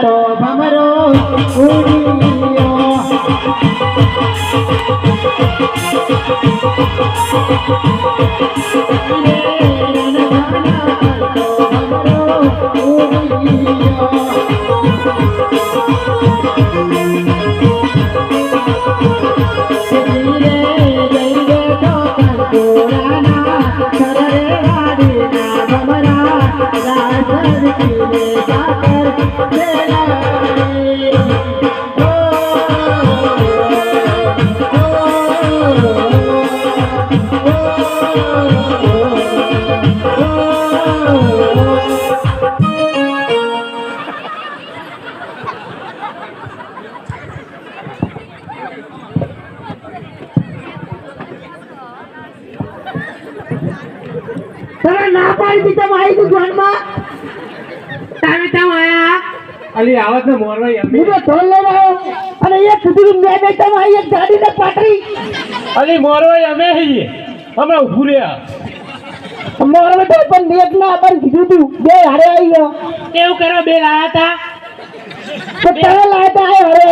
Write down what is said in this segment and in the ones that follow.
કરતો ભમરો ઉડિયો તને ના પાડી દીધા મારી તું ધ્યાનમાં? તમે ત્યાં આયા? અલી આવત ને મોરવાઈ હું તો ધોલ લઈને આવ્યો. અને એક સુધી મેં બેઠા માં એક ગાડીને પાટરી. અલી મોરવાઈ અમે હઈએ. અમે ઉભું રહ્યા. મારો પણ નેટ ના પણ કીધું તું. બે હારે આવી ગયો. કેવું કરો બે લાયા હતા તો તને લાયતા આય હારે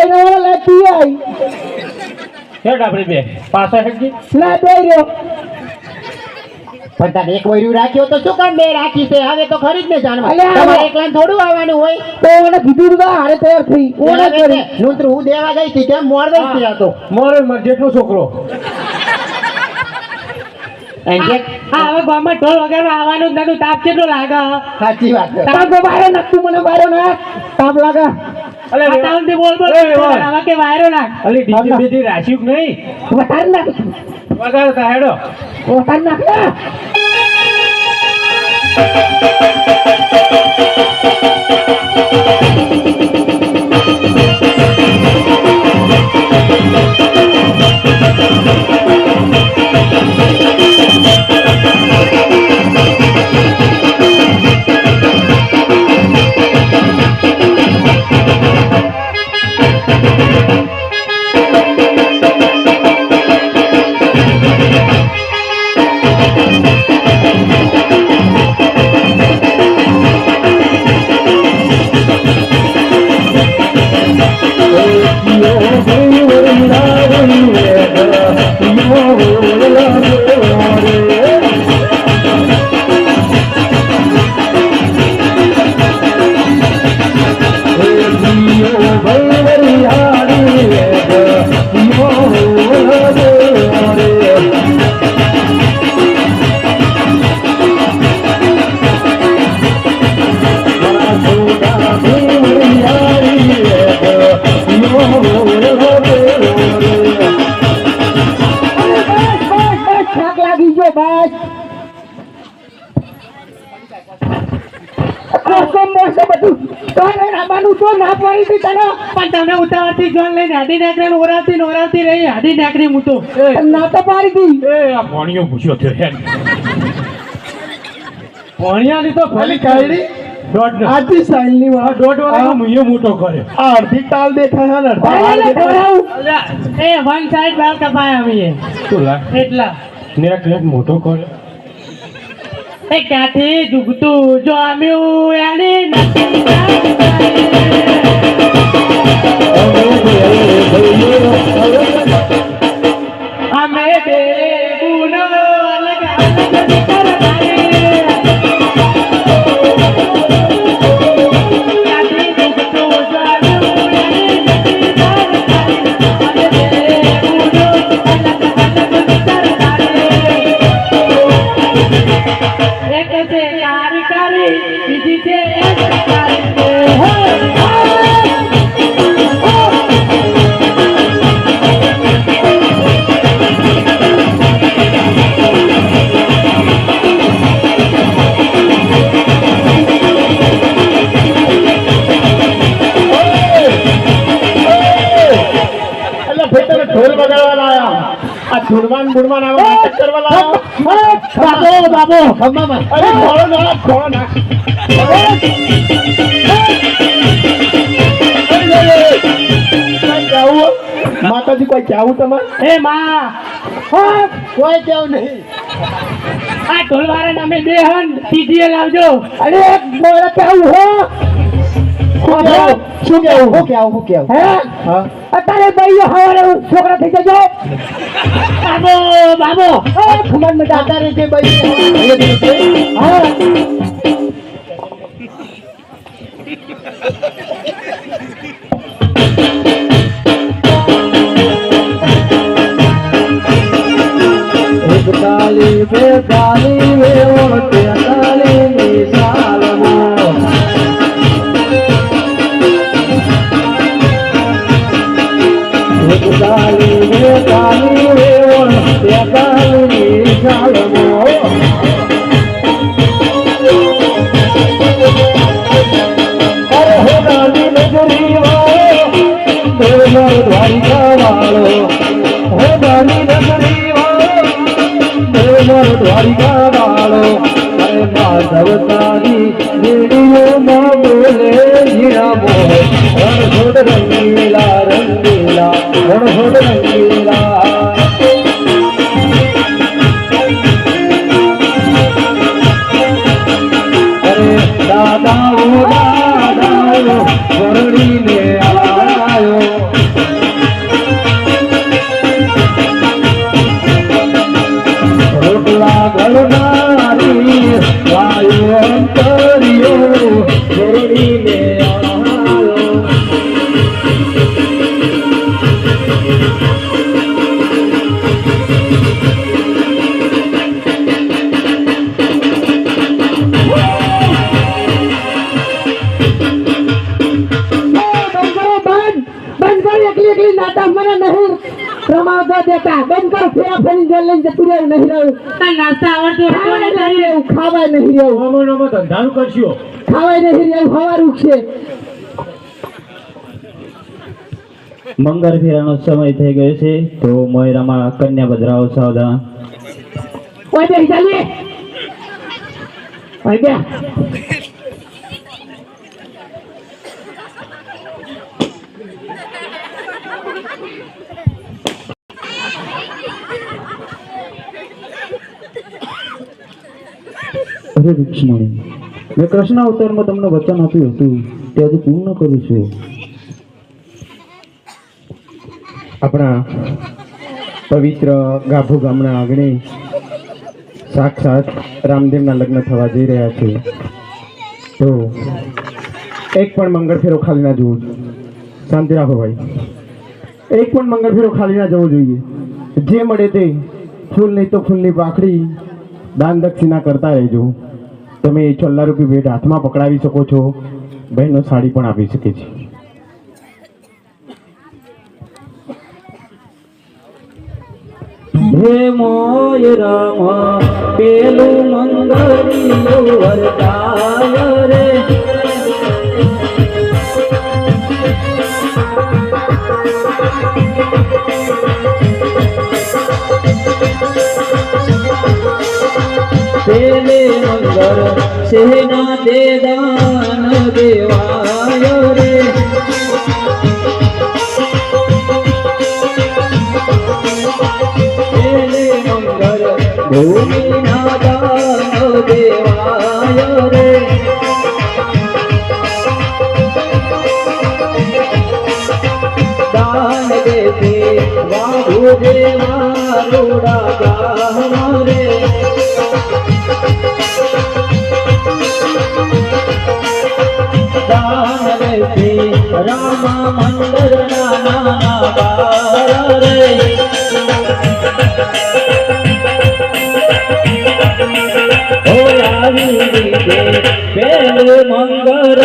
આવી હેડ આપણે બે. પાછા હેડજી ના બે રહ્યો. પણ તને એક વૈર્યું રાખ્યો તો શું કામ બે રાખી છે? હવે તો ખરી જ ને જાણવા તમારે એકલા થોડું આવવાનું હોય. તો મને કીધું તું હારે તૈયાર થઈ. ઓને કરી? નૂતરું હું દેવા ગઈ હતી કેમ મોર ગઈ હતી તો? મોર મર જેટલો છોકરો. હા હવે ગામમાં ઢોલ વગર આવવાનું જ નતું. તાપ કેટલો લાગે? સાચી વાત તાપ બારે નાખતું મને બારે ના તાપ લાગે. અલે તાવથી બોલ બોલ હવે કે વાયરો ના અલી ડીજે બીજી રાશિક નહીં? વધારે વધારે થાય હેડો. પોતાને નાખજો ભણિયાની તો ભલી કાઢી આજી સાઈલની આ વાત દોઢ વાળા મુયો મોટો કર્યો આ અડધી તાલ દેખાય ને અડધા વાળ ભાઈ, દેખાય. ખવડાવું. એ વન સાઈડ બાલ કપાય અમે તું એટલા નેક નેક મોટો કર એ ક્યાંથી જુગતું જોમ્યું એની નથી છે કાર્યકારી બીજી છે આ ગુણવાન આવો નાટક કરવા લાયા બાબો બાબો અરે ખોળો નાખ ખોળો નાખ? માતાજી કોઈ જાવું તમારે? એ માં કોઈ કેવું નહીં. આ ઢોલવાળા નામે બે હન ટીટીએ લાવજો. અરે મોરે કેવું હો. શું કેવું? હું કેવું હું કેવું? હે? અત્યારે ભાઈઓ હવારે છોકરા થઈ જજો. બાબો બાબો. ખમણ મજા અત્યારે જે ભાઈ હા. পারো না જતું રહેવું નહીં રહ્યું. તને નાસ્તા આવડતો ખાવા નહીં રહ્યું ખાવા નહીં રહેવું નમો નમો ધંધાનું કરશો. ખાવા નહીં રહ્યું હવારું છે. મંગળ ફેરાનો સમય થઈ ગયો છે તો મોયરામાં કન્યા બદરાઓ સાવધાન. ઓય બે ચાલે ઓય બે અરે રૂક્ષ્મણી મેં કૃષ્ણ અવતારમાં તમને વચન આપ્યું હતું, તે હજુ પૂર્ણ કરું છું. આપણા પવિત્ર ગાભુ ગામના આંગણે સાક્ષાત રામદેવના લગ્ન થવા જઈ રહ્યા છે. તો એક પણ મંગળ ફેરો ખાલી ના જોવો શાંતિ રાખો ભાઈ. એક પણ મંગળ ફેરો ખાલી ના જવો જોઈએ. જે મળે તે ફૂલ નહીં તો ફૂલની પાખડી દાન દક્ષિણા કરતા રહેજો. તમે એ છલ્લા રૂપી ભેટ હાથમાં પકડાવી શકો છો. બહેનો સાડી પણ આપી શકે છે. હે મોય રામ, પેલું મંગળિયું રે. પેલે મંગળ સેના દે દાન દેવાય રે? પેલે મંગળ ભૂમિના દાન દેવાય રે? દાન દેતે વાહુ દેવા રોડા રામ ના નાના બાર રે આવી પેલું મંગળ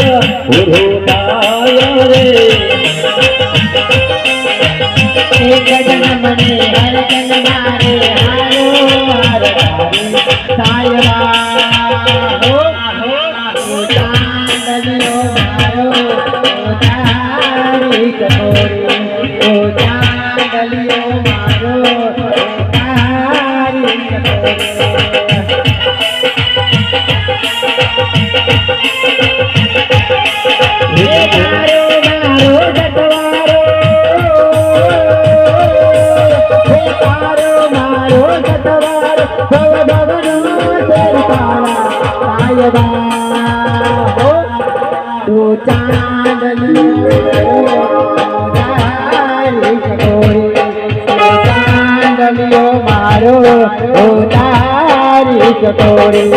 ઓ તારી ચકોરી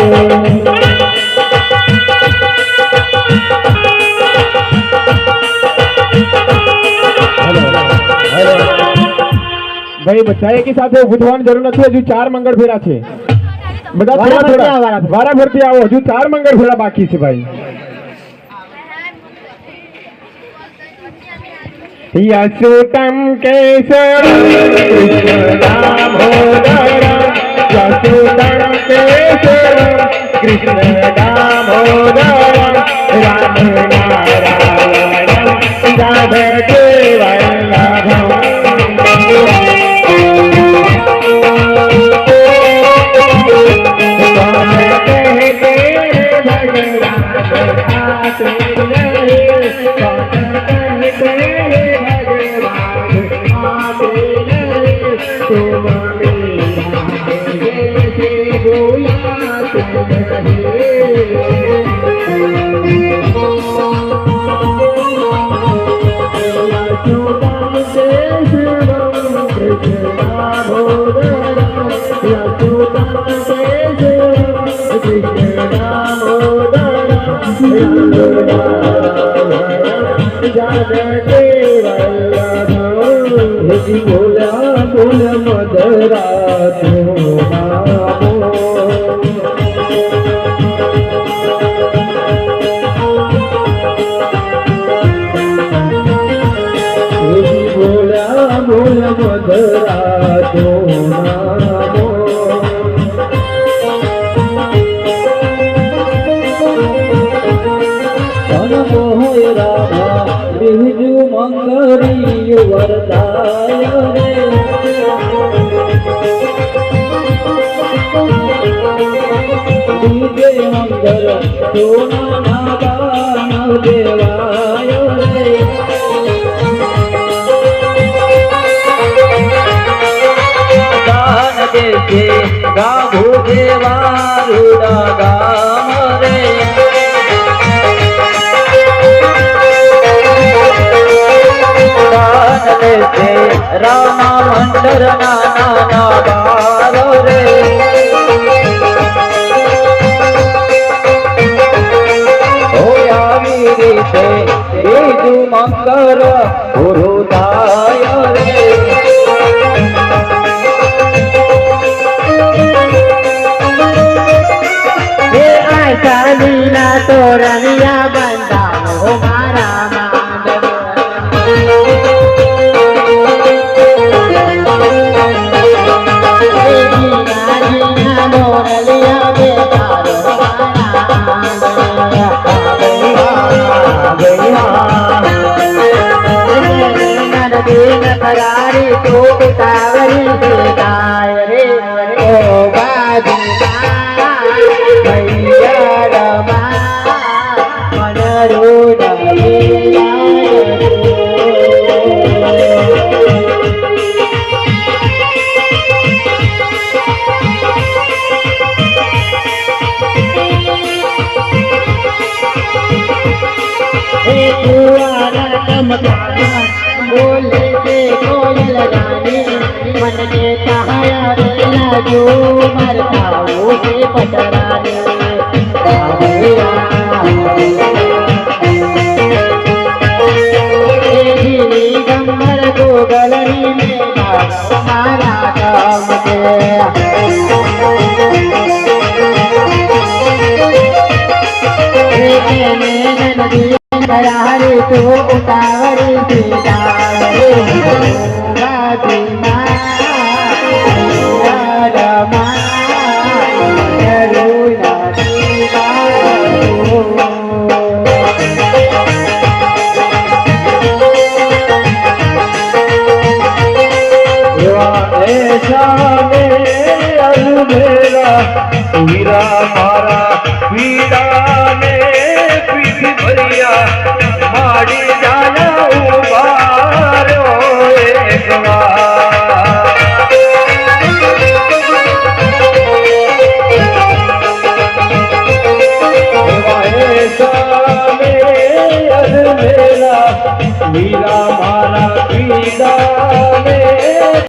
ભાઈ બધા એકી સાથે થવાની જરૂર નથી હજુ ચાર મંગળ ફેરા છે. બધા થોડા થોડા આવો, વારાફરતી. વારાફરતી આવો હજુ ચાર મંગળ ફેરા બાકી છે ભાઈ. યશુતમ કેશવ કૃષ્ણ દામોદર યશુતમ કેશવ કૃષ્ણ દામોદર રામ નારાયણ જાદવ બોલા બોલ મદરા એવી બોલા મધરા તો દીજે મંગળ સોના નાદાન દેવાય રે. દાન દેશે ગાભો દેવા રૂડા ના બાર રે. આવી રીતે બીજું મંગળ થાય રે. બંધાવો કરારી તો ઉતાવળી દેખાય રે ઓ બાજુમાં ભૈયા રાની મન ને કહાયા રે લાજો મરતા ઓ છે પટરાની વીરા મારા